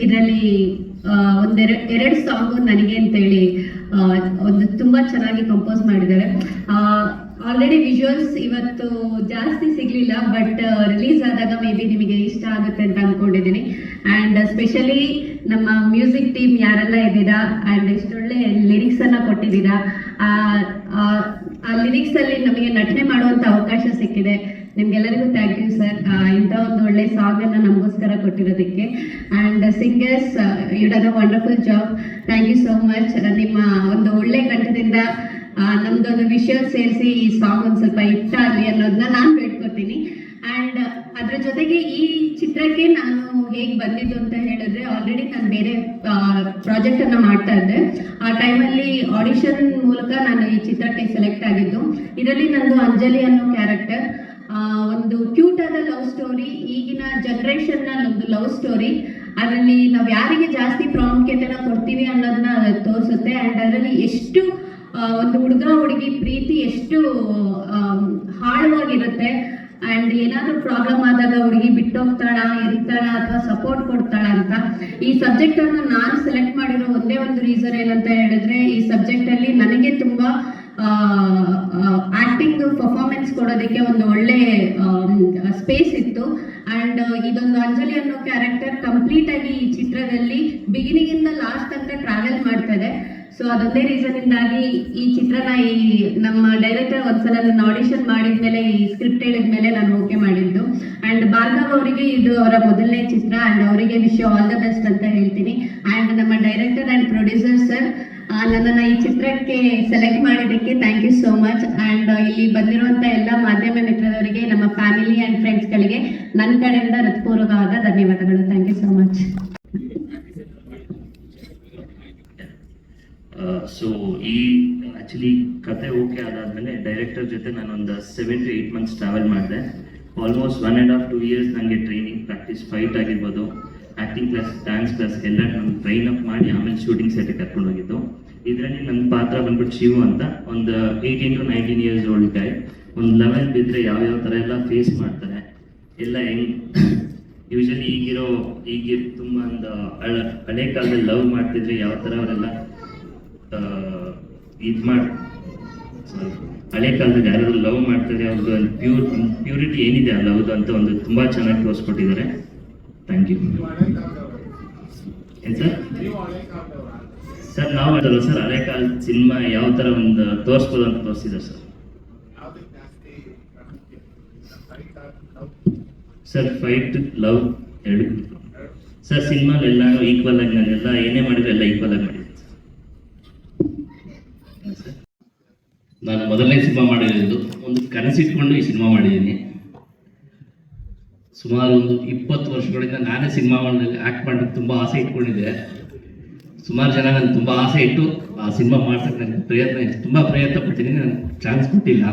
ಇದರಲ್ಲಿ ಒಂದೆರಡು, ಎರಡು ಸಾಂಗು ನನಗೆ ಅಂತೇಳಿ ಒಂದು ತುಂಬಾ ಚೆನ್ನಾಗಿ ಕಂಪೋಸ್ ಮಾಡಿದ್ದಾರೆ. ಆಲ್ರೆಡಿ ವಿಜುವಲ್ಸ್ ಇವತ್ತು ಜಾಸ್ತಿ ಸಿಗ್ಲಿಲ್ಲ ಬಟ್ ರಿಲೀಸ್ ಆದಾಗ ಮೇ ಬಿ ನಿಮಗೆ ಇಷ್ಟ ಆಗುತ್ತೆ ಅಂತ ಅನ್ಕೊಂಡಿದ್ದೀನಿ. ಆ್ಯಂಡ್ ಸ್ಪೆಷಲಿ ನಮ್ಮ ಮ್ಯೂಸಿಕ್ ಟೀಮ್ ಯಾರೆಲ್ಲ ಇದ್ದೀರಾ ಆ್ಯಂಡ್ ಎಷ್ಟೊಳ್ಳೆ ಲಿರಿಕ್ಸ್ ಅನ್ನ ಕೊಟ್ಟಿದ್ದೀರಾ, ಆ, ಆ- ಆ ಲಿರಿಕ್ಸ್ ಅಲ್ಲಿ ನಮಗೆ ನಟನೆ ಮಾಡುವಂತ ಅವಕಾಶ ಸಿಕ್ಕಿದೆ. ನಿಮ್ಗೆಲ್ಲರಿಗೂ ಥ್ಯಾಂಕ್ ಯು ಸರ್ ಇಂಥ ಒಂದು ಒಳ್ಳೆ ಸಾಂಗ್ ಅನ್ನ ನಮಗೋಸ್ಕರ ಕೊಟ್ಟಿರೋದಕ್ಕೆ. And singers you a wonderful job thank you so much ನಿಮ್ಮ ಒಂದು ಒಳ್ಳೆ ಕಂಠದಿಂದ ನಮ್ದೊಂದು ವಿಷಯ ಸೇರಿಸಿ ಈ ಸಾಂಗ್ ಒಂದು ಸ್ವಲ್ಪ ಇಷ್ಟ ಆಗಲಿ ಅನ್ನೋದನ್ನ ನಾನು ಬೇಡ್ಕೊತೀನಿ ಆ್ಯಂಡ್ ಅದ್ರ ಜೊತೆಗೆ ಈ ಚಿತ್ರಕ್ಕೆ ನಾನು ಹೇಗೆ ಬಂದಿದ್ದು ಅಂತ ಹೇಳಿದ್ರೆ ಆಲ್ರೆಡಿ ನಾನು ಬೇರೆ ಪ್ರಾಜೆಕ್ಟ್ ಅನ್ನ ಮಾಡ್ತಾ ಇದ್ದೆ. ಆ ಟೈಮಲ್ಲಿ ಆಡಿಷನ್ ಮೂಲಕ ನಾನು ಈ ಚಿತ್ರಕ್ಕೆ ಸೆಲೆಕ್ಟ್ ಆಗಿದ್ದು. ಇದರಲ್ಲಿ ನಂದು ಅಂಜಲಿ ಅನ್ನೋ ಕ್ಯಾರೆಕ್ಟರ್ ಒಂದು ಕ್ಯೂಟ್ ಆದ ಲವ್ ಸ್ಟೋರಿ ಈಗಿನ ಜನರೇಷನ್ನ ಒಂದು ಲವ್ ಸ್ಟೋರಿ ಅದರಲ್ಲಿ ನಾವು ಯಾರಿಗೆ ಜಾಸ್ತಿ ಪ್ರಾಮುಖ್ಯತೆನ ಕೊಡ್ತೀವಿ ಅನ್ನೋದನ್ನ ತೋರಿಸುತ್ತೆ. ಅಂಡ್ ಅದರಲ್ಲಿ ಎಷ್ಟು ಒಂದು ಹುಡುಗ ಹುಡುಗಿ ಪ್ರೀತಿ ಎಷ್ಟು ಹಾಳವಾಗಿರುತ್ತೆ ಅಂಡ್ ಏನಾದ್ರೂ ಪ್ರಾಬ್ಲಮ್ ಆದಾಗ ಹುಡುಗಿ ಬಿಟ್ಟೋಗ್ತಾಳ, ಇರ್ತಾಳ ಅಥವಾ ಸಪೋರ್ಟ್ ಕೊಡ್ತಾಳ ಅಂತ. ಈ ಸಬ್ಜೆಕ್ಟ್ ಅನ್ನು ನಾನು ಸೆಲೆಕ್ಟ್ ಮಾಡಿರೋ ಒಂದೇ ಒಂದು ರೀಸನ್ ಏನಂತ ಹೇಳಿದ್ರೆ, ಈ ಸಬ್ಜೆಕ್ಟ್ ಅಲ್ಲಿ ನನಗೆ ತುಂಬಾ ಆಕ್ಟಿಂಗ್ ಪರ್ಫಾರ್ಮೆನ್ಸ್ ಕೊಡೋದಕ್ಕೆ ಒಂದು ಒಳ್ಳೆ ಸ್ಪೇಸ್ ಇತ್ತು. ಅಂಡ್ ಇದೊಂದು ಅಂಜಲಿ ಅನ್ನೋ ಕ್ಯಾರೆಕ್ಟರ್ ಕಂಪ್ಲೀಟ್ ಆಗಿ ಈ ಚಿತ್ರದಲ್ಲಿ ಬಿಗಿನಿಂಗ್ ಇಂದ ಲಾಸ್ಟ್ ತನಕ ಟ್ರಾವೆಲ್ ಮಾಡ್ತಾ ಇದೆ ಸೊ ಅದೊಂದೇ ರೀಸನ್ ಇಂದಾಗಿ ಈ ಚಿತ್ರನ ಈ ನಮ್ಮ ಡೈರೆಕ್ಟರ್ ಒಂದ್ಸಲ ನನ್ನ ಆಡಿಷನ್ ಮಾಡಿದ್ಮೇಲೆ, ಈ ಸ್ಕ್ರಿಪ್ಟ್ ಹೇಳಿದ್ಮೇಲೆ ನಾನು ಓಕೆ ಮಾಡಿದ್ದು. ಅಂಡ್ ಭಾರ್ಗವ್ ಅವರಿಗೆ ಇದು ಅವರ ಮೊದಲನೇ ಚಿತ್ರ. ಅಂಡ್ ಅವರಿಗೆ ವಿಶ್ ಆಲ್ ದ ಬೆಸ್ಟ್ ಅಂತ ಹೇಳ್ತೀನಿ. ಅಂಡ್ ನಮ್ಮ ಡೈರೆಕ್ಟರ್ ಅಂಡ್ ಪ್ರೊಡ್ಯೂಸರ್ ಸರ್ ನನ್ನನ್ನು ಈ ಚಿತ್ರಕ್ಕೆ ಸೆಲೆಕ್ಟ್ ಮಾಡಿದ್ದಕ್ಕೆ thank you so much and ಇಲ್ಲಿ ಬಂದಿರುವಂತ ಎಲ್ಲ ಮಾಧ್ಯಮ ಮಿತ್ರರವರಿಗೆ, ನಮ್ಮ ಫ್ಯಾಮಿಲಿ ಅಂಡ್ ಫ್ರೆಂಡ್ಸ್ಗಳಿಗೆ ನನ್ನ ಕಡೆಯಿಂದ ಹೃತ್ಪೂರ್ವಕವಾದ ಧನ್ಯವಾದಗಳು. Thank you so much so ಈ ಆಕ್ಚುಲಿ ಕತೆ ಓಕೆ ಅದಾದ್ಮೇಲೆ ಡೈರೆಕ್ಟರ್ ಜೊತೆ ನಾನೊಂದು seven to eight months travel ಮಾಡಿದೆ. Almost one and half two years ನನಗೆ ಟ್ರೈನಿಂಗ್ ಪ್ರಾಕ್ಟೀಸ್ ಫೈಟ್ ಆಗಿರ್ಬೋದು. ಆ್ಯಕ್ಟಿಂಗ್ ಕ್ಲಾಸ್ ಡ್ಯಾನ್ಸ್ ಕ್ಲಾಸ್ ಎಲ್ಲ ನಾನು ಟ್ರೈನ್ ಅಪ್ ಮಾಡಿ ಆಮೇಲೆ ಶೂಟಿಂಗ್ ಸೆಟ್ಗೆ ಕರ್ಕೊಂಡು ಹೋಗಿದ್ದು. ಇದರಲ್ಲಿ ನನ್ನ ಪಾತ್ರ ಬಂದ್ಬಿಟ್ಟು ಶಿವು ಅಂತ ಒಂದು eighteen to nineteen years old guy ಒಂದು ಲೆವೆಲ್ ಬಿದ್ದರೆ ಯಾವ್ಯಾವ ಥರ ಎಲ್ಲ ಫೇಸ್ ಮಾಡ್ತಾರೆ. ಎಲ್ಲ ಹೆಂಗ್ ಯೂಶಲಿ ಈಗಿರೋ ಈಗ ತುಂಬ ಒಂದು ಹಳ, ಹಳೆ ಕಾಲದಲ್ಲಿ ಲವ್ ಮಾಡ್ತಿದ್ರೆ ಯಾವ ಥರ ಅವರೆಲ್ಲ ಇದು ಮಾಡಿ, ಹಳೆ ಕಾಲದಲ್ಲಿ ಯಾರಾದರೂ ಲವ್ ಮಾಡ್ತಾರೆ ಅವ್ರದ್ದು ಪ್ಯೂರ್ ಪ್ಯೂರಿಟಿ ಏನಿದೆ ಆ ಲವ್ದು ಅಂತ ಒಂದು ತುಂಬ ಚೆನ್ನಾಗಿ ತೋರಿಸ್ಕೊಟ್ಟಿದ್ದಾರೆ. ಥ್ಯಾಂಕ್ ಯು ಸರ್ ನಾವು ಅದಲ್ಲ ಸರ್ ಹಳೆ ಕಾಲದ ಸಿನಿಮಾ ಯಾವ ಥರ ಒಂದು ತೋರಿಸ್ಬೋದು ಅಂತ ತೋರಿಸಿದ್ರು ಸರ್ ಸರ್ ಫೈಟ್ ಲವ್ ಎರಡು. ಸರ್ ಸಿನಿಮಾಲ್ ಎಲ್ಲ ಈಕ್ವಲ್ ಆಗಿ ನಾನೆಲ್ಲ ಏನೇ ಮಾಡಿದ್ರು ಎಲ್ಲ ಈಕ್ವಲ್ ಆಗಿ ಮಾಡಿದ್ದೆ ನಾನು ಮೊದಲನೇ ಸಿನಿಮಾ ಮಾಡಿರೋದು ಒಂದು ಕನಸಿಟ್ಕೊಂಡು ಈ ಸಿನಿಮಾ ಮಾಡಿದ್ದೀನಿ. ಸುಮಾರು ಒಂದು ಇಪ್ಪತ್ತು ವರ್ಷಗಳಿಂದ ನಾನೇ ಸಿನಿಮಾಗಳಲ್ಲಿ ಆ್ಯಕ್ಟ್ ಮಾಡೋಕ್ಕೆ ತುಂಬ ಆಸೆ ಇಟ್ಕೊಂಡಿದ್ದೆ. ಸುಮಾರು ಜನ ನನಗೆ ತುಂಬ ಆಸೆ ಇಟ್ಟು ಆ ಸಿನಿಮಾ ಮಾಡ್ಸಕ್ಕೆ ನನಗೆ ಪ್ರಯತ್ನ ತುಂಬ ಪ್ರಯತ್ನ ಪಟ್ಟಿದ್ದೀನಿ ನನಗೆ ಚಾನ್ಸ್ ಕೊಟ್ಟಿಲ್ಲ.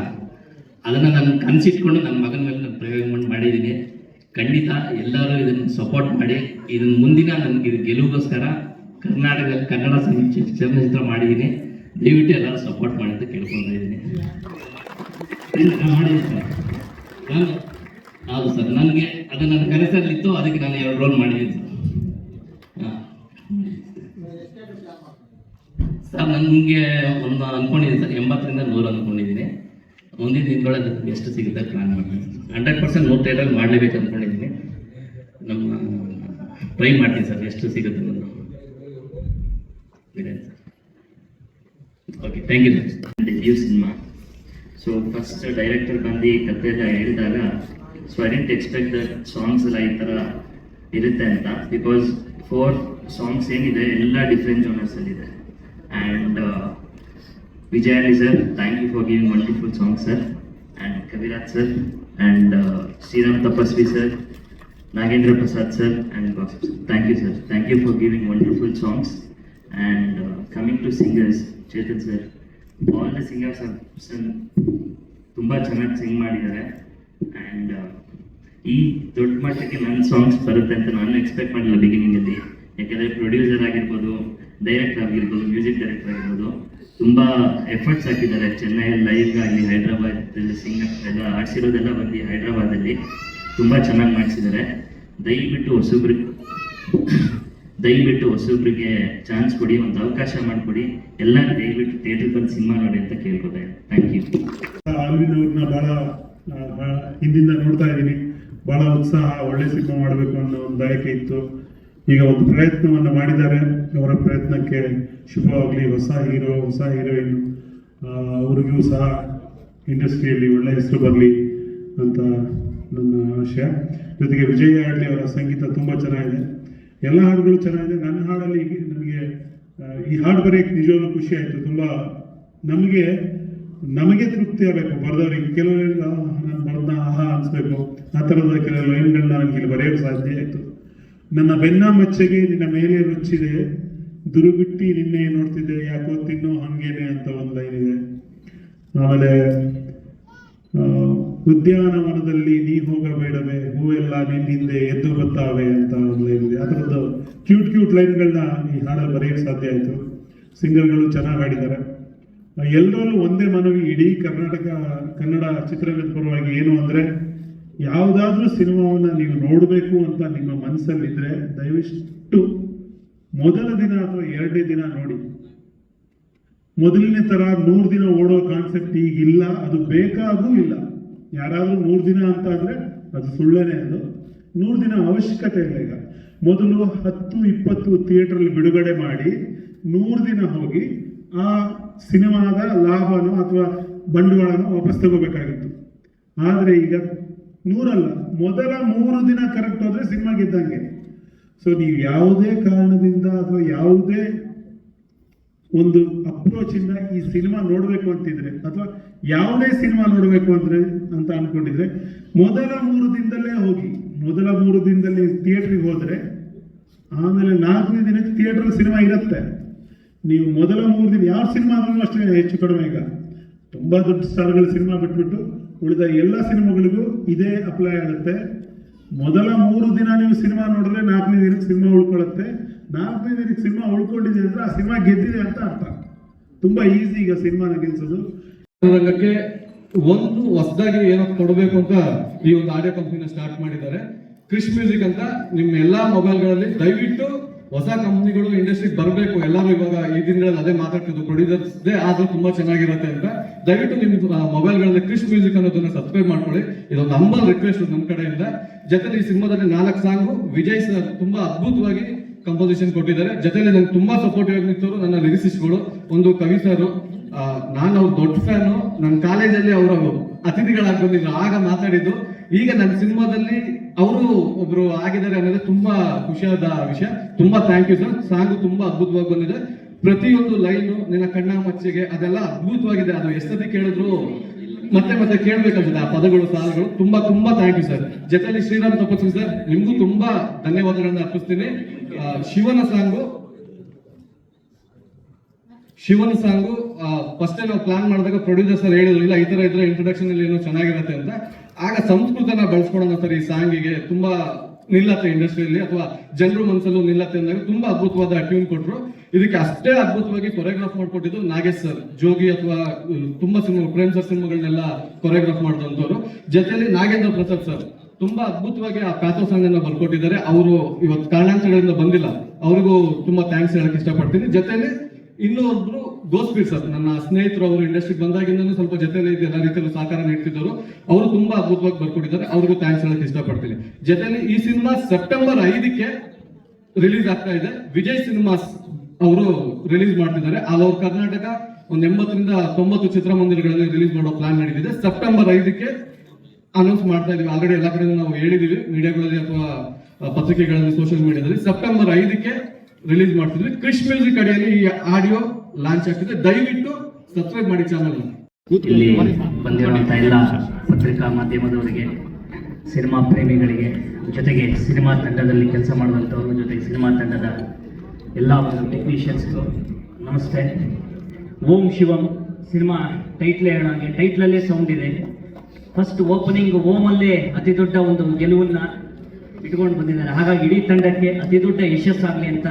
ಅದನ್ನು ನಾನು ಕನಸಿಟ್ಕೊಂಡು ನನ್ನ ಮಗನ ಮೇಲೆ ನಾನು ಪ್ರಯೋಗ ಮಾಡಿ ಮಾಡಿದ್ದೀನಿ. ಖಂಡಿತ ಎಲ್ಲರೂ ಇದನ್ನು ಸಪೋರ್ಟ್ ಮಾಡಿ ಇದನ್ನು ಮುಂದಿನ ನನಗೆ ಇದು ಗೆಲುವಿಗೋಸ್ಕರ ಕರ್ನಾಟಕದಲ್ಲಿ ಕನ್ನಡ ಸಂಗೀತ ಚಲನಚಿತ್ರ ಮಾಡಿದ್ದೀನಿ. ದಯವಿಟ್ಟು ಎಲ್ಲರೂ ಸಪೋರ್ಟ್ ಮಾಡಿ ಅಂತ ಕೇಳ್ಕೊಳ್ತಾ ಇದ್ದೀನಿ. ಮಾಡಿದ್ದೀನಿ ಸರ್ ನಾನು ಹೌದು ಸರ್, ನನಗೆ ಅದು ನನ್ನ ಕನಸಲ್ಲಿತ್ತು, ಅದಕ್ಕೆ ನಾನು ಎರಡು ರೋಲ್ ಮಾಡಿದ್ದೀನಿ ಸರ್ ಸರ್, ನನಗೆ ಒಂದು ಅನ್ಕೊಂಡಿದ್ದೀನಿ ಸರ್, ಎಂಬತ್ತರಿಂದ ನೂರು ಅಂದ್ಕೊಂಡಿದ್ದೀನಿ ಮುಂದಿನ ದಿನದೊಳಗೆ ಎಷ್ಟು ಸಿಗುತ್ತೆ ಪ್ಲಾನ್ ಮಾಡ್ತೀನಿ ಹಂಡ್ರೆಡ್ ಪರ್ಸೆಂಟ್ ನೂರು ಟೈಟಲ್ ಮಾಡಲೇಬೇಕು ಅಂದ್ಕೊಂಡಿದ್ದೀನಿ ನಮ್ಮ ಟ್ರೈ ಮಾಡ್ತೀನಿ ಸರ್, ಎಷ್ಟು ಸಿಗುತ್ತೆ ನಾನು okay thank you sir cinema so first director ಬಂದು ಕತೆ ಎಲ್ಲ ಹೇಳಿದಾಗ so I didn't expect that songs ಎಲ್ಲ ಈ ಥರ ಇರುತ್ತೆ ಅಂತ. ಬಿಕಾಸ್ ಫೋರ್ ಸಾಂಗ್ಸ್ ಏನಿದೆ, ಎಲ್ಲ different ಜೋನರ್ಸಲ್ಲಿದೆ and Vijaya Ali sir thank you for giving wonderful song sir and Kaviraj sir and Shriram Tapaswi sir Nagendra Prasad sir and Gossip thank you sir sir. You for for wonderful songs songs. Coming to singers Chetan sir all the singers ತುಂಬ ಚೆನ್ನಾಗಿ ಸಿಂಗ್ ಮಾಡಿದ್ದಾರೆ. And ಈ ದೊಡ್ಡ ಮಟ್ಟಕ್ಕೆ ನನ್ನ songs ಬರುತ್ತೆ ಅಂತ ನಾನು ಎಕ್ಸ್ಪೆಕ್ಟ್ ಮಾಡಿಲ್ಲ ಬಿಗಿನಿಂಗಲ್ಲಿ ಯಾಕೆಂದರೆ ಪ್ರೊಡ್ಯೂಸರ್ ಆಗಿರ್ಬೋದು ಡೈರೆಕ್ಟರ್ ಆಗಿರ್ಬೋದು ಮ್ಯೂಸಿಕ್ ಡೈರೆಕ್ಟರ್ ಆಗಿರ್ಬೋದು, ತುಂಬ ಎಫರ್ಟ್ಸ್ ಹಾಕಿದ್ದಾರೆ ಚೆನ್ನೈ ಆಗಲಿ ಹೈದ್ರಾಬಾದಲ್ಲಿ ಸಿಂಗ್ ಎಲ್ಲ ಆಡಿಸಿರೋದೆಲ್ಲ ಬಂದು ಹೈದ್ರಾಬಾದಲ್ಲಿ ತುಂಬ ಚೆನ್ನಾಗಿ ಮಾಡಿಸಿದ್ದಾರೆ. ದಯವಿಟ್ಟು ಹೊಸಬ್ರಿಗೆ ದಯವಿಟ್ಟು ಹೊಸಬ್ರಿಗೆ ಚಾನ್ಸ್ ಕೊಡಿ, ಒಂದು ಅವಕಾಶ ಮಾಡಿಕೊಡಿ. ಎಲ್ಲ ದಯವಿಟ್ಟು ಥಿಯೇಟರ್ ಬಂದು ಸಿನಿಮಾ ನೋಡಿ ಅಂತ ಕೇಳ್ಕೊತಾ ಥ್ಯಾಂಕ್ ಯು ಬಹಳ ಹಿಂದಿಂದ ನೋಡ್ತಾ ಇದ್ದೀನಿ. ಬಹಳ ಉತ್ಸಾಹ, ಒಳ್ಳೆ ಸಿನಿಮಾ ಮಾಡಬೇಕು ಅನ್ನೋ ಒಂದು ಬಯಕೆ ಇತ್ತು. ಈಗ ಒಂದು ಪ್ರಯತ್ನವನ್ನು ಮಾಡಿದ್ದಾರೆ. ಅವರ ಪ್ರಯತ್ನಕ್ಕೆ ಶುಭವಾಗಲಿ. ಹೊಸ ಹೀರೋ, ಹೊಸ ಹೀರೋಯಿನ್ ಅವ್ರಿಗೂ ಸಹ ಇಂಡಸ್ಟ್ರಿಯಲ್ಲಿ ಒಳ್ಳೆ ಹೆಸರು ಬರಲಿ ಅಂತ ನನ್ನ ಆಶಯ. ಜೊತೆಗೆ ವಿಜಯ್ ಆಡಲಿ ಅವರ ಸಂಗೀತ ತುಂಬ ಚೆನ್ನಾಗಿದೆ. ಎಲ್ಲ ಹಾಡುಗಳು ಚೆನ್ನಾಗಿದೆ. ನನ್ನ ಹಾಡಲ್ಲಿ ನನಗೆ ಈ ಹಾಡು ಬರೆಯೋಕ್ಕೆ ನಿಜವಾಗ್ಲೂ ಖುಷಿ ಆಯಿತು. ತುಂಬ ನಮಗೆ ನಮಗೆ ತೃಪ್ತಿ ಆಗಬೇಕು. ಬರೆದವರಿಗೆ ಕೆಲವರಿಗೆ ನಾನು ಬರೆದ ಆಹಾ ಅನಿಸ್ಬೇಕು. ಆ ಥರದ ಕೆಲವು ಲೈನ್ಗಳನ್ನ ನನಗೆ ಇಲ್ಲಿ ಬರೆಯೋಕ್ಕೆ ಸಾಧ್ಯ ಆಯಿತು. ನನ್ನ ಬೆನ್ನ ಮಚ್ಚೆಗೆ, ನಿನ್ನ ಮೇಲೆ ರುಚಿದೆ. ದುರುಬಿಟ್ಟಿ ನಿನ್ನೆ ನೋಡ್ತಿದ್ದೆ. ಯಾಕೋ ತಿನ್ನೋ ಹಂಗೇನೆ ಅಂತ ಒಂದು ಲೈನ್ ಇದೆ. ಆಮೇಲೆ ಉದ್ಯಾನವನದಲ್ಲಿ ನೀ ಹೋಗಬೇಡವೇ. ಹೂವೆಲ್ಲ ನಿನ್ನಿಂದೆ ಎದ್ದು ಬರ್ತಾವೆ ಅಂತ ಒಂದು ಲೈನ್ ಇದೆ. ಆ ಥರದ್ದು ಕ್ಯೂಟ್ ಕ್ಯೂಟ್ ಲೈನ್ಗಳನ್ನ ಈ ಹಾಡಲ್ಲಿ ಬರೆಯೋಕ್ಕೆ ಸಾಧ್ಯ ಆಯಿತು. ಸಿಂಗರ್ಗಳು ಚೆನ್ನಾಗಿ ಹಾಡಿದ್ದಾರೆ. ಎಲ್ಲರಲ್ಲೂ ಒಂದೇ ಮನವಿ ಇಡೀ ಕರ್ನಾಟಕ, ಕನ್ನಡ ಚಿತ್ರರಂಗದ ಪರವಾಗಿ ಏನು ಅಂದರೆ, ಯಾವುದಾದ್ರೂ ಸಿನಿಮಾವನ್ನು ನೀವು ನೋಡಬೇಕು ಅಂತ ನಿಮ್ಮ ಮನಸ್ಸಲ್ಲಿದ್ದರೆ ದಯವಿಟ್ಟು ಮೊದಲ ದಿನ ಅಥವಾ ಎರಡನೇ ದಿನ ನೋಡಿ. ಮೊದಲನೇ ತರ ನೂರು ದಿನ ಓಡೋ ಕಾನ್ಸೆಪ್ಟ್ ಈಗ ಇಲ್ಲ ಅದು ಬೇಕಾಗೂ ಇಲ್ಲ. ಯಾರಾದರೂ ನೂರು ದಿನ ಅಂತ ಅಂದ್ರೆ ಅದು ಸುಳ್ಳೇನೆ ಅದು. ನೂರು ದಿನ ಅವಶ್ಯಕತೆ ಇಲ್ಲ ಈಗ. ಮೊದಲು ಹತ್ತು, ಇಪ್ಪತ್ತು ಥಿಯೇಟರ್ ಬಿಡುಗಡೆ ಮಾಡಿ, ನೂರು ದಿನ ಹೋಗಿ ಆ ಸಿನಿಮಾದ ಲಾಭನೋ ಅಥವಾ ಬಂಡವಾಳನೋ ವಾಪಸ್ ತಗೋಬೇಕಾಗಿತ್ತು. ಆದರೆ ಈಗ ನೂರಲ್ಲ, ಮೊದಲ ಮೂರು ದಿನ ಕರೆಕ್ಟ್ ಹೋದರೆ ಸಿನಿಮಾ ಗೆದ್ದಂಗೆ. ಸೊ ನೀವು ಯಾವುದೇ ಕಾರಣದಿಂದ ಅಥವಾ ಯಾವುದೇ ಒಂದು ಅಪ್ರೋಚ್ ಇಂದ ಈ ಸಿನಿಮಾ ನೋಡಬೇಕು ಅಂತಿದ್ರೆ, ಅಥವಾ ಯಾವುದೇ ಸಿನಿಮಾ ನೋಡಬೇಕು ಅಂದ್ರೆ ಅಂತ ಅನ್ಕೊಂಡಿದ್ರೆ, ಮೊದಲ ಮೂರು ದಿನದಲ್ಲೇ ಹೋಗಿ, ಮೊದಲ ಮೂರು ದಿನದಲ್ಲಿ ಥಿಯೇಟ್ರಿಗೆ ಹೋದರೆ, ಆಮೇಲೆ ನಾಲ್ಕನೇ ದಿನಕ್ಕೆ ಥಿಯೇಟ್ರಲ್ಲಿ ಸಿನಿಮಾ ಇರುತ್ತೆ. ನೀವು ಮೊದಲ ಮೂರು ದಿನ ಯಾವ ಸಿನಿಮಾ ಆದ್ರೂ ಅಷ್ಟೇ ಹೆಚ್ಚು ಕಡಿಮೆ ಈಗ. ತುಂಬ ದೊಡ್ಡ ಸ್ಟಾರ್ಗಳ ಸಿನಿಮಾ ಬಿಟ್ಬಿಟ್ಟು ಉಳಿದ ಎಲ್ಲ ಸಿನಿಮಾಗಳಿಗೂ ಇದೇ ಅಪ್ಲೈ ಆಗುತ್ತೆ. ಮೊದಲ ಮೂರು ದಿನ ನೀವು ಸಿನಿಮಾ ನೋಡಿದ್ರೆ ನಾಲ್ಕನೇ ದಿನಕ್ಕೆ ಸಿನಿಮಾ ಉಳ್ಕೊಳ್ಳುತ್ತೆ. ನಾಲ್ಕನೇ ದಿನಕ್ಕೆ ಸಿನಿಮಾ ಉಳ್ಕೊಂಡಿದೆ ಅಂದ್ರೆ ಆ ಸಿನಿಮಾ ಗೆದ್ದಿದೆ ಅಂತ ಅರ್ಥ. ತುಂಬ ಈಸಿ ಈಗ ಸಿನಿಮಾನ ಗೆಲ್ಸೋದು. ರಂಗಕ್ಕೆ ಒಂದು ಹೊಸದಾಗಿ ಏನೋ ಕೊಡಬೇಕು ಅಂತ ಈ ಒಂದು ಆಡಿಯೋ ಕಂಪ್ನಿನ ಸ್ಟಾರ್ಟ್ ಮಾಡಿದ್ದಾರೆ. ಕ್ರಿಶ್ ಮ್ಯೂಸಿಕ್ ಅಂತ ನಿಮ್ಮ ಎಲ್ಲಾ ಮೊಬೈಲ್ಗಳಲ್ಲಿ ದಯವಿಟ್ಟು ಹೊಸ ಕಂಪ್ನಿಗಳು ಇಂಡಸ್ಟ್ರಿಗೆ ಬರಬೇಕು, ಎಲ್ಲರೂ ಇವಾಗ ಈ ದಿನಗಳಲ್ಲಿ ಅದೇ ಮಾತಾಡ್ತಿದ್ರು ಪ್ರೊಡ್ಯೂಸರ್ಸ್ದೇ ಆದ್ರೂ ತುಂಬಾ ಚೆನ್ನಾಗಿರುತ್ತೆ ಅಂತ. ದಯವಿಟ್ಟು ನಿಮ್ಮ ಮೊಬೈಲ್ಗಳಲ್ಲಿ ಕ್ರಿಶ್ ಮ್ಯೂಸಿಕ್ ಅನ್ನೋದನ್ನ ಸಬ್ಸ್ಕ್ರೈಬ್ ಮಾಡ್ಕೊಳ್ಳಿ. ಇದೊಂದು ನಂಬರ್ ರಿಕ್ವೆಸ್ಟ್ ನಮ್ಮ ಕಡೆಯಿಂದ. ಜೊತೆಲಿ ಈ ಸಿನಿಮಾದಲ್ಲಿ ನಾಲ್ಕು ಸಾಂಗು ವಿಜಯ್ ಸರ್ ತುಂಬಾ ಅದ್ಭುತವಾಗಿ ಕಂಪೋಸಿಷನ್ ಕೊಟ್ಟಿದ್ದಾರೆ. ಜೊತೆಲಿ ನಂಗೆ ತುಂಬಾ ಸಪೋರ್ಟಿವ್ ಆಗಿ ನಿಂತವರು ನನ್ನ ಲಿರಿಸಿಸ್ಟ್ಗಳು ಒಂದು ಕವಿ ಸರ್ ನಾನು ಅವ್ರ ದೊಡ್ಡ ಫ್ಯಾನು ನನ್ನ ಕಾಲೇಜಲ್ಲಿ ಅವರು ಅತಿಥಿಗಳಾಗಿ ಬಂದಿದ್ರು. ಆಗ ಮಾತಾಡಿದ್ದು ಈಗ ನನ್ನ ಸಿನಿಮಾದಲ್ಲಿ ಅವರು ಒಬ್ರು ಆಗಿದ್ದಾರೆ ಅನ್ನೋದು ತುಂಬಾ ಖುಷಿಯಾದ ವಿಷಯ. ತುಂಬಾ ಥ್ಯಾಂಕ್ ಯು ಸರ್ ಸಾಂಗು ತುಂಬಾ ಅದ್ಭುತವಾಗಿ ಬಂದಿದೆ. ಪ್ರತಿಯೊಂದು ಲೈನು ನಿನ್ನ ಕಣ್ಣ ಮಚ್ಚಿಗೆ ಅದೆಲ್ಲ ಅದ್ಭುತವಾಗಿದೆ. ಅದು ಎಷ್ಟೊತ್ತಿ ಕೇಳಿದ್ರು ಮತ್ತೆ ಮತ್ತೆ ಕೇಳ್ಬೇಕನ್ಸುತ್ತೆ ಆ ಪದಗಳು, ಸಾಲುಗಳು. ತುಂಬಾ ತುಂಬಾ ಥ್ಯಾಂಕ್ ಯು ಸರ್ ಜೊತೆಲಿ ಶ್ರೀರಾಮ್ ತಪಸ್ವಿ ಸರ್ ನಿಮ್ಗೂ ತುಂಬಾ ಧನ್ಯವಾದಗಳನ್ನ ಅರ್ಪಿಸ್ತೀನಿ. ಶಿವನ ಸಾಂಗು. ಶಿವನ ಸಾಂಗು ಫಸ್ಟ್ ನಾವು ಪ್ಲಾನ್ ಮಾಡಿದಾಗ ಪ್ರೊಡ್ಯೂಸರ್ ಸರ್ ಹೇಳಿದ್ರು, ಇಲ್ಲ, ಈ ತರ ಇದ್ರೆ ಇಂಟ್ರೊಡಕ್ಷನ್ ಅಲ್ಲಿ ಏನೋ ಚೆನ್ನಾಗಿರುತ್ತೆ ಅಂತ. ಆಗ ಸಂಸ್ಕೃತನ ಬಳಸ್ಕೊಳೋಣ ಸರ್ ಈ ಸಾಂಗಿಗೆ ತುಂಬಾ ನಿಲ್ಲತ್ತೆ ಇಂಡಸ್ಟ್ರಿಯಲ್ಲಿ ಅಥವಾ ಜನರು ಮನಸ್ಸಲ್ಲೂ ನಿಲ್ಲತ್ತೆ ಅಂದಾಗ ತುಂಬಾ ಅದ್ಭುತವಾದ ಟ್ಯೂನ್ ಕೊಟ್ಟರು ಇದಕ್ಕೆ ಅಷ್ಟೇ ಅದ್ಭುತವಾಗಿ ಕೊರಿಯೋಗ್ರಾಫ್ ಮಾಡ್ಕೊಟ್ಟಿದ್ದು ನಾಗೇಶ್ ಸರ್. ಜೋಗಿ ಅಥವಾ ತುಂಬಾ ಸಿನಿಮಾ ಪ್ರೇಮ್ ಸರ್ ಸಿನಿಮಾಗಳನ್ನೆಲ್ಲ ಕೊರಿಯೋಗ್ರಾಫ್ ಮಾಡಿದಂಥವ್ರು. ಜೊತೆಯಲ್ಲಿ ನಾಗೇಂದ್ರ ಪ್ರಸಾದ್ ಸರ್, ತುಂಬಾ ಅದ್ಭುತವಾಗಿ ಆ ಪ್ಯಾಥೋ ಸಾಂಗ್ ಅನ್ನ ಬರ್ಕೊಟ್ಟಿದ್ದಾರೆ. ಅವರು ಇವತ್ತು ಕಾರಣಾಂತರಗಳಿಂದ ಬಂದಿಲ್ಲ. ಅವ್ರಿಗೂ ತುಂಬಾ ಥ್ಯಾಂಕ್ಸ್ ಹೇಳಕ್ ಇಷ್ಟಪಡ್ತೀನಿ. ಜೊತೆಯಲ್ಲಿ ಇನ್ನೂ ಗೋಸ್ಪೀರ್ ಸರ್ ನನ್ನ ಸ್ನೇಹಿತರು ಅವರು ಇಂಡಸ್ಟ್ರಿಗೆ ಬಂದಾಗಿಂದನೂ ಸ್ವಲ್ಪ ಜೊತೆಲಿ ಎಲ್ಲ ರೀತಿಯಲ್ಲಿ ಸಹಕಾರ ನೀಡ್ತಿದ್ದರು ಅವರು ತುಂಬಾ ಅದ್ಭುತವಾಗಿ ಬರ್ಕೊಟ್ಟಿದ್ದಾರೆ. ಅವ್ರಿಗೂ ಥ್ಯಾಂಕ್ಸ್ ಹೇಳಕ್ಕೆ ಇಷ್ಟಪಡ್ತೀನಿ. ಜೊತೆಲಿ ಈ ಸಿನಿಮಾ ಸೆಪ್ಟೆಂಬರ್ ಐದಕ್ಕೆ ರಿಲೀಸ್ ಆಗ್ತಾ ಇದೆ. ವಿಜಯ್ ಸಿನಿಮಾಸ್ ಅವರು ರಿಲೀಸ್ ಮಾಡ್ತಿದ್ದಾರೆ. ಆಲ್ ಓವರ್ ಕರ್ನಾಟಕ ಒಂದ್ ಎಂಬತ್ತರಿಂದ ತೊಂಬತ್ತು ಚಿತ್ರಮಂದಿರಗಳಲ್ಲಿ ರಿಲೀಸ್ ಮಾಡೋ ಪ್ಲಾನ್ ನಡೆದಿದೆ ಸೆಪ್ಟೆಂಬರ್ ಐದಕ್ಕೆ ಅನೌನ್ಸ್ ಮಾಡ್ತಾ ಇದೀವಿ. ಆಲ್ರೆಡಿ ಎಲ್ಲ ಕಡೆ ನಾವು ಹೇಳಿದೀವಿ. ಮೀಡಿಯಾಗಳಲ್ಲಿ ಅಥವಾ ಪತ್ರಿಕೆಗಳಲ್ಲಿ ಸೋಷಿಯಲ್ ಮೀಡಿಯಾದಲ್ಲಿ ಸೆಪ್ಟೆಂಬರ್ ಐದಕ್ಕೆ ರಿಲೀಸ್ ಮಾಡ್ತಿದ್ವಿ. ಕ್ರಿಶ್ ಮ್ಯೂಸಿಕ್ ಅಡಿಯಲ್ಲಿ ಈ ಆಡಿಯೋ ಲಾಂಚ್ ಆಗ್ತಿದೆ. ದಯವಿಟ್ಟು ಸಬ್ಸ್ಕ್ರೈಬ್ ಮಾಡಿ ಚಾನಲ್ ಇಲ್ಲಿ ಬಂದಿರುವಂತಹ ಎಲ್ಲ ಪತ್ರಿಕಾ ಮಾಧ್ಯಮದವರಿಗೆ, ಸಿನಿಮಾ ಪ್ರೇಮಿಗಳಿಗೆ, ಜೊತೆಗೆ ಸಿನಿಮಾ ತಂಡದಲ್ಲಿ ಕೆಲಸ ಮಾಡುವಂಥವ್ರ ಜೊತೆಗೆ ಸಿನಿಮಾ ತಂಡದ ಎಲ್ಲ ಒಂದು ಟೆಕ್ನಿಷಿಯನ್ಸ್ಗೂ ನಮಸ್ತೆ. ಓಂ ಶಿವಂ. ಸಿನಿಮಾ ಟೈಟ್ಲೇ ಹೇಳೋಂಗೆ. ಟೈಟ್ಲಲ್ಲೇ ಸೌಂಡ್ ಇದೆ. ಫಸ್ಟ್ ಓಪನಿಂಗ್ ಓಮಲ್ಲೇ ಅತಿ ದೊಡ್ಡ ಒಂದು ಗೆಲುವನ್ನ ಇಟ್ಕೊಂಡು ಬಂದಿದ್ದಾರೆ. ಹಾಗಾಗಿ ಇಡೀ ತಂಡಕ್ಕೆ ಅತಿ ದೊಡ್ಡ ಯಶಸ್ಸಾಗಲಿ ಅಂತ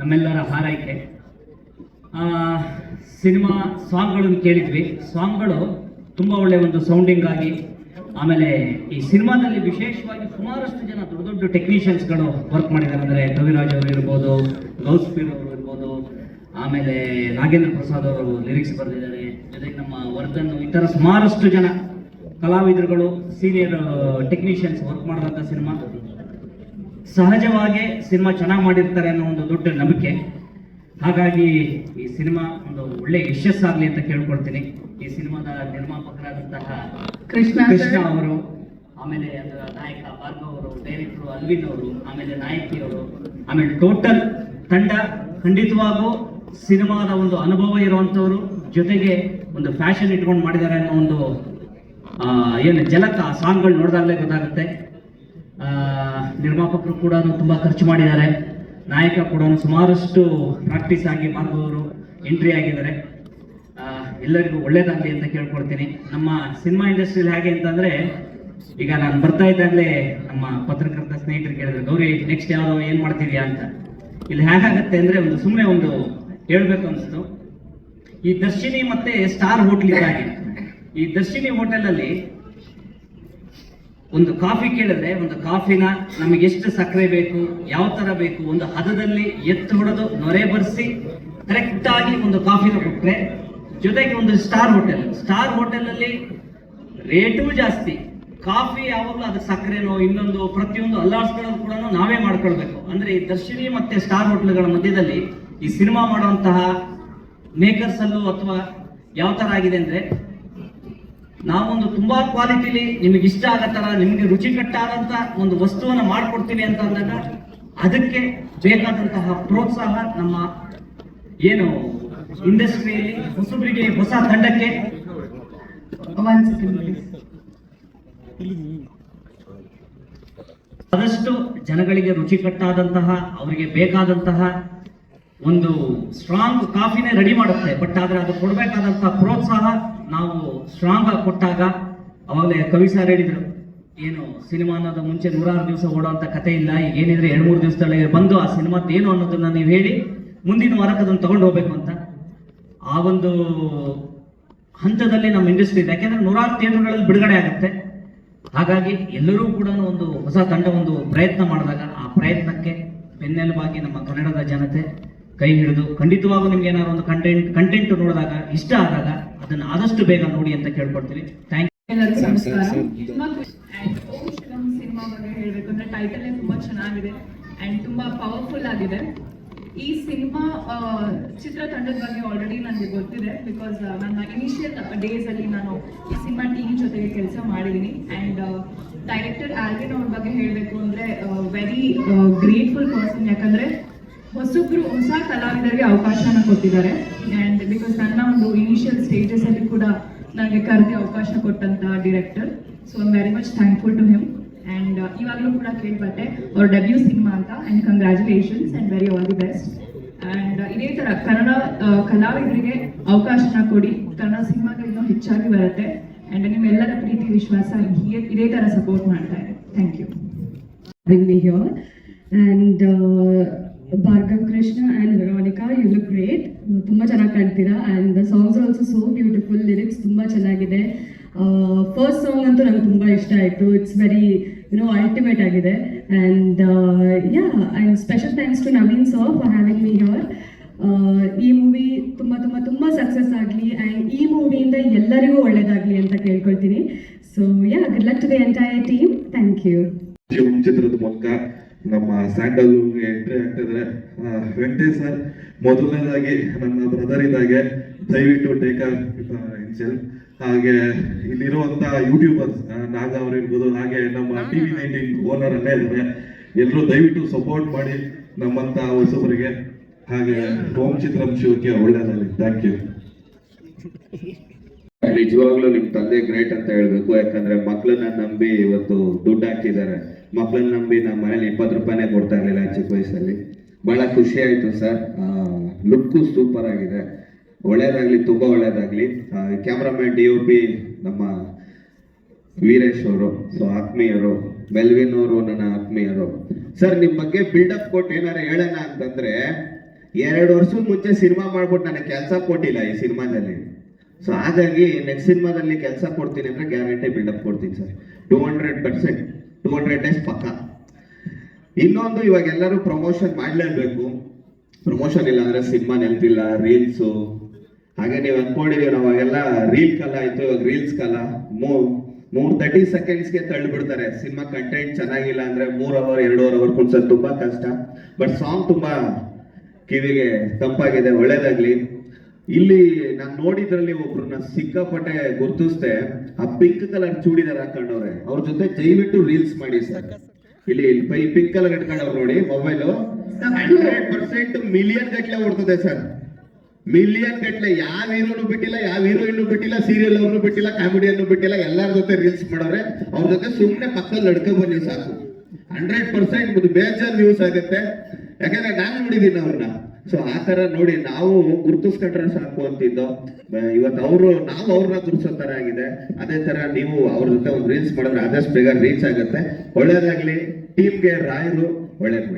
ನಮ್ಮೆಲ್ಲರ ಹಾರೈಕೆ. ಸಿನಿಮಾ ಸಾಂಗ್ಗಳನ್ನು ಕೇಳಿದ್ವಿ. ಸಾಂಗ್ಗಳು ತುಂಬ ಒಳ್ಳೆಯ ಒಂದು ಸೌಂಡಿಂಗ್ ಆಗಿ, ಆಮೇಲೆ ಈ ಸಿನಿಮಾದಲ್ಲಿ ವಿಶೇಷವಾಗಿ ಸುಮಾರಷ್ಟು ಜನ ದೊಡ್ಡ ದೊಡ್ಡ ಟೆಕ್ನಿಷಿಯನ್ಸ್ಗಳು ವರ್ಕ್ ಮಾಡಿದ್ದಾರೆ. ಅಂದರೆ ಕವಿರಾಜ್ ಅವರು ಇರ್ಬೋದು, ಗೌಸ್ಪೀರ್ ಅವರು ಇರ್ಬೋದು, ಆಮೇಲೆ ನಾಗೇಂದ್ರ ಪ್ರಸಾದ್ ಅವರು ಲಿರಿಕ್ಸ್ ಬರೆದಿದ್ದಾರೆ. ಜೊತೆಗೆ ನಮ್ಮ ವರ್ಧನ್, ಈ ಥರ ಸುಮಾರಷ್ಟು ಜನ ಕಲಾವಿದರುಗಳು ಸೀನಿಯರ್ ಟೆಕ್ನಿಷಿಯನ್ಸ್ ವರ್ಕ್ ಮಾಡಿದಂಥ ಸಿನಿಮಾ. ಸಹಜವಾಗಿ ಸಿನಿಮಾ ಚೆನ್ನಾಗಿ ಮಾಡಿರ್ತಾರೆ ಅನ್ನೋ ಒಂದು ದೊಡ್ಡ ನಂಬಿಕೆ. ಹಾಗಾಗಿ ಈ ಸಿನಿಮಾ ಒಂದು ಒಳ್ಳೆ ಯಶಸ್ಸಾಗಲಿ ಅಂತ ಕೇಳ್ಕೊಳ್ತೀನಿ. ಈ ಸಿನಿಮಾದ ನಿರ್ಮಾಪಕರಾದಂತಹ ಕೃಷ್ಣ ಕೃಷ್ಣ ಅವರು ಆಮೇಲೆ ಅದರ ನಾಯಕ ಭಾರ್ಗವ್ ಅವರು ಡೈರೆಕ್ಟರ್ ಅಲ್ವಿನ್ ಅವರು ಆಮೇಲೆ ನಾಯಕಿಯವರು ಆಮೇಲೆ ಟೋಟಲ್ ತಂಡ ಖಂಡಿತವಾಗೂ ಸಿನಿಮಾದ ಒಂದು ಅನುಭವ ಇರುವಂಥವ್ರು ಜೊತೆಗೆ ಒಂದು ಫ್ಯಾಷನ್ ಇಟ್ಕೊಂಡು ಮಾಡಿದ್ದಾರೆ ಅನ್ನೋ ಒಂದು ಏನು ಜಲಕ ಆ ಸಾಂಗ್ಗಳು ನೋಡಿದಾಗಲೇ ಗೊತ್ತಾಗುತ್ತೆ. ನಿರ್ಮಾಪಕರು ಕೂಡ ತುಂಬ ಖರ್ಚು ಮಾಡಿದ್ದಾರೆ. ನಾಯಕ ಕೂಡ ಸುಮಾರಷ್ಟು ಪ್ರಾಕ್ಟೀಸ್ ಆಗಿ ಮಾಡುವವರು ಎಂಟ್ರಿ ಆಗಿದ್ದಾರೆ. ಎಲ್ಲರಿಗೂ ಒಳ್ಳೇದಾಗಲಿ ಅಂತ ಕೇಳ್ಕೊಳ್ತೀನಿ. ನಮ್ಮ ಸಿನಿಮಾ ಇಂಡಸ್ಟ್ರಿಯಲ್ಲಿ ಹೇಗೆ ಅಂತಂದ್ರೆ, ಈಗ ನಾನು ಬರ್ತಾ ಇದ್ದಾಗಲೇ ನಮ್ಮ ಪತ್ರಕರ್ತ ಸ್ನೇಹಿತರು ಕೇಳಿದ್ರು, ಗೌರಿ ನೆಕ್ಸ್ಟ್ ಯಾವ್ದೋ ಏನ್ ಮಾಡ್ತೀವಿ ಅಂತ. ಇಲ್ಲಿ ಹೇಗಾಗತ್ತೆ ಅಂದ್ರೆ ಒಂದು ಸುಮ್ಮನೆ ಒಂದು ಹೇಳ್ಬೇಕು ಅನಿಸ್ತು. ಈ ದರ್ಶಿನಿ ಮತ್ತೆ ಸ್ಟಾರ್ ಹೋಟ್ಲ್ ಈ ದರ್ಶಿನಿ ಹೋಟೆಲ್ ಅಲ್ಲಿ ಒಂದು ಕಾಫಿ ಕೇಳಿದ್ರೆ ಒಂದು ಕಾಫಿನ ನಮಗೆ ಎಷ್ಟು ಸಕ್ಕರೆ ಬೇಕು, ಯಾವ ತರ ಬೇಕು, ಒಂದು ಹದದಲ್ಲಿ ಎತ್ತು ಹೊಡೆದು ನೊರೆ ಬರೆಸಿ ಕರೆಕ್ಟ್ ಆಗಿ ಒಂದು ಕಾಫಿನ ಕೊಟ್ಟರೆ ಜೊತೆಗೆ ಒಂದು ಸ್ಟಾರ್ ಹೋಟೆಲ್ ಸ್ಟಾರ್ ಹೋಟೆಲ್ ಅಲ್ಲಿ ರೇಟು ಜಾಸ್ತಿ. ಕಾಫಿ ಯಾವಾಗಲೂ ಅದು ಸಕ್ಕರೆನೋ ಇನ್ನೊಂದು ಪ್ರತಿಯೊಂದು ಅಲ್ಲಾಡ್ಸ್ಗಳನ್ನು ಕೂಡ ನಾವೇ ಮಾಡ್ಕೊಳ್ಬೇಕು. ಅಂದ್ರೆ ಈ ದರ್ಶಿನಿ ಮತ್ತೆ ಸ್ಟಾರ್ ಹೋಟೆಲ್ಗಳ ಮಧ್ಯದಲ್ಲಿ ಈ ಸಿನಿಮಾ ಮಾಡುವಂತಹ ಮೇಕರ್ಸ್ ಅಲ್ಲೂ ಅಥವಾ ಯಾವ ತರ ಆಗಿದೆ ಅಂದ್ರೆ ನಾವೊಂದು ತುಂಬಾ ಕ್ವಾಲಿಟಿಲಿ ನಿಮಗೆ ಇಷ್ಟ ಆಗೋ ನಿಮಗೆ ರುಚಿಕಟ್ಟಾದಂತ ಒಂದು ವಸ್ತುವನ್ನ ಮಾಡ್ಕೊಡ್ತೀನಿ ಅಂತ ಅಂದಾಗ ಅದಕ್ಕೆ ಬೇಕಾದಂತಹ ಪ್ರೋತ್ಸಾಹ ನಮ್ಮ ಏನು ಇಂಡಸ್ಟ್ರಿಯಲ್ಲಿ ಹೊಸಬರಿಗೆ ಹೊಸ ತಂಡಕ್ಕೆ ಆದಷ್ಟು ಜನಗಳಿಗೆ ರುಚಿಕಟ್ಟಾದಂತಹ, ಅವರಿಗೆ ಬೇಕಾದಂತಹ ಒಂದು ಸ್ಟ್ರಾಂಗ್ ಕಾಫಿನೇ ರೆಡಿ ಮಾಡುತ್ತೆ. ಬಟ್ ಆದ್ರೆ ಅದು ಕೊಡಬೇಕಾದಂತಹ ಪ್ರೋತ್ಸಾಹ ನಾವು ಸ್ಟ್ರಾಂಗ್ ಆಗಿ ಕೊಟ್ಟಾಗ ಅವಾಗಲೇ ಕವಿ ಸರ್ ಹೇಳಿದ್ರು, ಏನು ಸಿನಿಮಾ ಅನ್ನೋದು ಮುಂಚೆ ನೂರಾರು ದಿವಸ ಓಡೋಂಥ ಕತೆ ಇಲ್ಲ ಏನಿದ್ರೆ ಎರಡು ಮೂರು ದಿವಸದೊಳಗೆ ಬಂದು ಆ ಸಿನಿಮಾ ಏನು ಅನ್ನೋದನ್ನ ನೀವು ಹೇಳಿ, ಮುಂದಿನ ವಾರಕ್ಕೆ ಅದನ್ನು ತಗೊಂಡು ಹೋಗ್ಬೇಕು ಅಂತ. ಆ ಒಂದು ಹಂತದಲ್ಲಿ ನಮ್ಮ ಇಂಡಸ್ಟ್ರಿ ಇದೆ. ಯಾಕೆಂದ್ರೆ ನೂರಾರು ಥಿಯೇಟರ್ಗಳಲ್ಲಿ ಬಿಡುಗಡೆ ಆಗುತ್ತೆ. ಹಾಗಾಗಿ ಎಲ್ಲರೂ ಕೂಡ ಒಂದು ಹೊಸ ತಂಡ, ಒಂದು ಪ್ರಯತ್ನ ಮಾಡಿದಾಗ ಆ ಪ್ರಯತ್ನಕ್ಕೆ ಬೆನ್ನೆಲುಬಾಗಿ ನಮ್ಮ ಕನ್ನಡದ ಜನತೆ ಕೈ ಹಿಡಿದು ಖಂಡಿತವಾಗೂ ನಿಮ್ಗೆ ಏನಾದ್ರು ಒಂದು ಕಂಟೆಂಟ್ ಕಂಟೆಂಟ್ ನೋಡಿದಾಗ ಇಷ್ಟ ಆದಾಗ ಅದನ್ನ ಆದಷ್ಟು ಬೇಗ ನೋಡಿ ಅಂತ ಕೇಳ್ಕೊಡ್ತೀನಿ. ಥ್ಯಾಂಕ್ ಸಿನಿಮಾ ಬಗ್ಗೆ ಹೇಳಬೇಕು ಅಂದ್ರೆ ಟೈಟಲ್ ತುಂಬಾ ಚೆನ್ನಾಗಿದೆ ಅಂಡ್ ತುಂಬಾ ಪವರ್ಫುಲ್ ಆಗಿದೆ. ಈ ಸಿನಿಮಾ ಚಿತ್ರತಂಡದ ಬಗ್ಗೆ ಆಲ್ರೆಡಿ ನನಗೆ ಗೊತ್ತಿದೆ ಬಿಕಾಸ್ ನನ್ನ ಇನಿಷಿಯಲ್ ಡೇಸ್ ಅಲ್ಲಿ ನಾನು ಈ ಸಿನಿಮಾ ಟೀಮ್ ಜೊತೆಗೆ ಕೆಲಸ ಮಾಡಿದ್ದೀನಿ ಅಂಡ್ ಡೈರೆಕ್ಟರ್ ಆಲ್ವಿನ್ ಅವ್ರ ಬಗ್ಗೆ ಹೇಳಬೇಕು ಅಂದ್ರೆ ವೆರಿ ಗ್ರೇಟ್ಫುಲ್ ಪರ್ಸನ್ ಯಾಕಂದ್ರೆ ಹೊಸಬ್ರು ಹೊಸ ಕಲಾವಿದರಿಗೆ ಅವಕಾಶನ ಕೊಟ್ಟಿದ್ದಾರೆ. ಅಂಡ್ ಬಿಕಾಸ್ ನನ್ನ ಒಂದು ಇನಿಷಿಯಲ್ ಸ್ಟೇಜಸ್ ಅಲ್ಲಿ ಕೂಡ ನನಗೆ ಕರೆದಿ ಅವಕಾಶ ಕೊಟ್ಟಂತ director so I'm very much thankful to him and ಇವಾಗಲೂ ಕೂಡ ಕೇಳ್ಬಟ್ಟೆ ಅವ್ರ ಡೆಬ್ಯೂ ಸಿನಿಮಾ ಅಂತ. And congratulations and very all the best and ಇದೇ ತರ ಕನ್ನಡ ಕಲಾವಿದರಿಗೆ ಅವಕಾಶನ ಕೊಡಿ. ಕನ್ನಡ ಸಿನಿಮಾಗೆ ಇನ್ನೂ ಹೆಚ್ಚಾಗಿ ಬರುತ್ತೆ. ಅಂಡ್ ನಿಮ್ಮೆಲ್ಲರ ಪ್ರೀತಿ, ವಿಶ್ವಾಸ ಹೀಗೆ ಇದೇ ತರ ಸಪೋರ್ಟ್ ಮಾಡ್ತಾ ಇದೆ thank you having me Krishna and Veronica you look great. ತುಂಬ ಚೆನ್ನಾಗಿ ಕಾಣ್ತೀರಾ and the songs also so beautiful lyrics ತುಂಬ ಚೆನ್ನಾಗಿದೆ ಫಸ್ಟ್ ಸಾಂಗ್ ಅಂತೂ ನಂಗೆ ತುಂಬ ಇಷ್ಟ ಆಯಿತು it's very you know ultimate ಆಗಿದೆ and yeah and special thanks to Naveen sir for having me here ಈ ಮೂವಿ ತುಂಬ ತುಂಬ ತುಂಬ ಸಕ್ಸಸ್ ಆಗಲಿ ಆ್ಯಂಡ್ ಈ ಮೂವಿಯಿಂದ ಎಲ್ಲರಿಗೂ ಒಳ್ಳೇದಾಗಲಿ ಅಂತ ಕೇಳ್ಕೊಳ್ತೀನಿ so yeah good luck to the entire team thank you ಚಿತ್ರದ ಮೂಲಕ ನಮ್ಮ ಸ್ಯಾಂಡಲ್ ಎಂಟ್ರಿ ಆಗ್ತಿದ್ರೆ ವೆಂಕಟೇಶ್ ಸರ್ ಮೊದಲನೇದಾಗಿ ನನ್ನ ಬ್ರದರ್ ಇದ್ದಾಗೆ ದಯವಿಟ್ಟು ಟೇಕ್ ಇನ್ಸೆಲ್ ಹಾಗೆ ಇಲ್ಲಿರುವಂತ ಯೂಟ್ಯೂಬರ್ಸ್ ನಾಗ ಅವರು ಇರ್ಬೋದು ಹಾಗೆ ನಮ್ಮ ಟಿವಿ ನೈನ್ಟೀನ್ ಓನರ್ ಅಲ್ಲೇ ಇದ್ದಾರೆ. ಎಲ್ಲರೂ ದಯವಿಟ್ಟು ಸಪೋರ್ಟ್ ಮಾಡಿ ನಮ್ಮಂತ ಹೊಸಬರಿಗೆ. ಹಾಗೆ ಓಂ ಚಿತ್ರಂ ಶಿವಕ್ಕೆ ಒಳ್ಳೇದಾಗಲಿ. ಥ್ಯಾಂಕ್ ಯು ನಿಜವಾಗ್ಲೂ ನಿಮ್ ತಂದೆ ಗ್ರೇಟ್ ಅಂತ ಹೇಳ್ಬೇಕು. ಯಾಕಂದ್ರೆ ಮಕ್ಳನ್ನ ನಂಬಿ ಇವತ್ತು ದುಡ್ಡು ಹಾಕಿದ್ದಾರೆ. ಮಕ್ಳನ್ನ ನಂಬಿ ನಮ್ಮ ಮನೇಲಿ ಇಪ್ಪತ್ತು ರೂಪಾಯಿನೇ ಕೊಡ್ತಾ ಇರ್ಲಿಲ್ಲ ಚಿಕ್ಕ ವಯಸ್ಸಲ್ಲಿ. ಬಹಳ ಖುಷಿ ಆಯ್ತು ಸರ್. ಲುಕ್ಕು ಸೂಪರ್ ಆಗಿದೆ. ಒಳ್ಳೇದಾಗ್ಲಿ, ತುಂಬಾ ಒಳ್ಳೇದಾಗ್ಲಿ. ಕ್ಯಾಮ್ರಾಮನ್ ಡಿ ಒ ಪಿ ನಮ್ಮ ವೀರೇಶ್ ಅವರು, ಸೊ ಆತ್ಮೀಯರು ಮೆಲ್ವಿನ್ ಅವರು ನನ್ನ ಆತ್ಮೀಯರು. ಸರ್ ನಿಮ್ಮ ಬಗ್ಗೆ ಬಿಲ್ಡಪ್ ಕೊಟ್ಟು ಏನಾರ ಹೇಳೋಣ ಅಂತಂದ್ರೆ, ಎರಡು ವರ್ಷದ ಮುಂಚೆ ಸಿನಿಮಾ ಮಾಡ್ಬಿಟ್ಟು ನನಗೆ ಕೆಲಸ ಕೊಟ್ಟಿಲ್ಲ ಈ ಸಿನಿಮಾದಲ್ಲಿ. ಸೊ ಹಾಗಾಗಿ ನೆಕ್ಸ್ಟ್ ಸಿನಿಮಾದಲ್ಲಿ ಕೆಲಸ ಕೊಡ್ತೀನಿ ಅಂದ್ರೆ ಗ್ಯಾರಂಟಿ ಬಿಲ್ಡಪ್ ಕೊಡ್ತೀನಿ sir. Two hundred percent days ಪಕ್ಕ. ಇನ್ನೊಂದು ಇವಾಗ ಎಲ್ಲರೂ ಪ್ರಮೋಷನ್ ಮಾಡಲೇಬೇಕು. ಪ್ರಮೋಷನ್ ಇಲ್ಲ ಅಂದ್ರೆ ಸಿನಿಮಾ ನೆನಪಿಲ್ಲ ರೀಲ್ಸು ಹಾಗೆ ನೀವು ಅನ್ಕೊಂಡಿದೀವಿ ನಾವಾಗೆಲ್ಲ ರೀಲ್ ಕಾಲ ಆಯ್ತು, ಇವಾಗ ರೀಲ್ಸ್ ಕಾಲ. ಮೂರ್ ಮೂರ್ ತರ್ಟಿ ಸೆಕೆಂಡ್ಸ್ಗೆ ತಳ್ಳಿ ಬಿಡ್ತಾರೆ ಸಿನಿಮಾ ಕಂಟೆಂಟ್ ಚೆನ್ನಾಗಿಲ್ಲ ಅಂದ್ರೆ ಮೂರ್ ಅವರ್ ಎರಡು ಅವರ್ ಕುಣ್ಸೋದು ತುಂಬಾ ಕಷ್ಟ. ಬಟ್ ಸಾಂಗ್ ತುಂಬಾ ಕಿವಿಗೆ ತಂಪಾಗಿದೆ, ಒಳ್ಳೇದಾಗ್ಲಿ. ಇಲ್ಲಿ ನಾನು ನೋಡಿದ್ರಲ್ಲಿ ಒಬ್ರನ್ನ ಸಿಕ್ಕಾಪಟ್ಟೆ ಗುರ್ತಿಸ್ದೆ, ಆ ಪಿಂಕ್ ಕಲರ್ ಚೂಡಿದಾರ್ ಹಾಕೊಂಡವ್ರೆ. ಅವ್ರ ಜೊತೆ ದಯವಿಟ್ಟು ರೀಲ್ಸ್ ಮಾಡಿ ಸರ್. ಇಲ್ಲಿ ಇಲ್ಲಿ ಪಿಂಕ್ ಕಲರ್ ಇಟ್ಕೊಂಡವ್ರು ನೋಡಿ, ಮೊಬೈಲು. ಹಂಡ್ರೆಡ್ ಪರ್ಸೆಂಟ್ ಮಿಲಿಯನ್ ಗಟ್ಲೆ ಓಡ್ತದೆ ಸರ್. ಮಿಲಿಯನ್ ಗಟ್ಲೆ ಯಾವ ಹೀರೋನು ಬಿಟ್ಟಿಲ್ಲ, ಯಾವ ಹೀರೋಯಿನ್ ಬಿಟ್ಟಿಲ್ಲ ಸೀರಿಯಲ್ ಅವ್ರನ್ನು ಬಿಟ್ಟಿಲ್ಲ ಕಾಮಿಡಿಯನ್ನು ಬಿಟ್ಟಿಲ್ಲ, ಎಲ್ಲರ ಜೊತೆ ರೀಲ್ಸ್ ಮಾಡೋರೆ. ಅವ್ರ ಜೊತೆ ಸುಮ್ಮನೆ ಪಕ್ಕದಲ್ಲಿ ನಡ್ಕೊ ಬನ್ನಿ ಸಾಕು. ಹಂಡ್ರೆಡ್ ಪರ್ಸೆಂಟ್ ಬೇಜಾರ್ ನ್ಯೂಸ್ ಆಗುತ್ತೆ. ಯಾಕಂದ್ರೆ ನಾನು ನೋಡಿದ್ದೀನಿ ಅವ್ರನ್ನ. ಸೊ ಆ ತರ ನೋಡಿ ನಾವು ಗುರುತಿಸ್ಕೊಂಡ್ರೆ ಸಾಕು ಅಂತಿದ್ದೋ. ಇವತ್ತು ಅವರು, ನಾವು ಅವ್ರನ್ನ ಗುರುತಿಸೋ ತರ ಆಗಿದೆ. ಅದೇ ತರ ನೀವು ಅವ್ರ ಜೊತೆ ಒಂದು ರೀಲ್ಸ್ ಮಾಡಿದ್ರೆ ಆದಷ್ಟು ಬೇಗ ರೀಚ್ ಆಗುತ್ತೆ. ಒಳ್ಳೇದಾಗ್ಲಿ. ಟೀಮ್ಗೆ ರಾಯರು ಒಳ್ಳೇದ್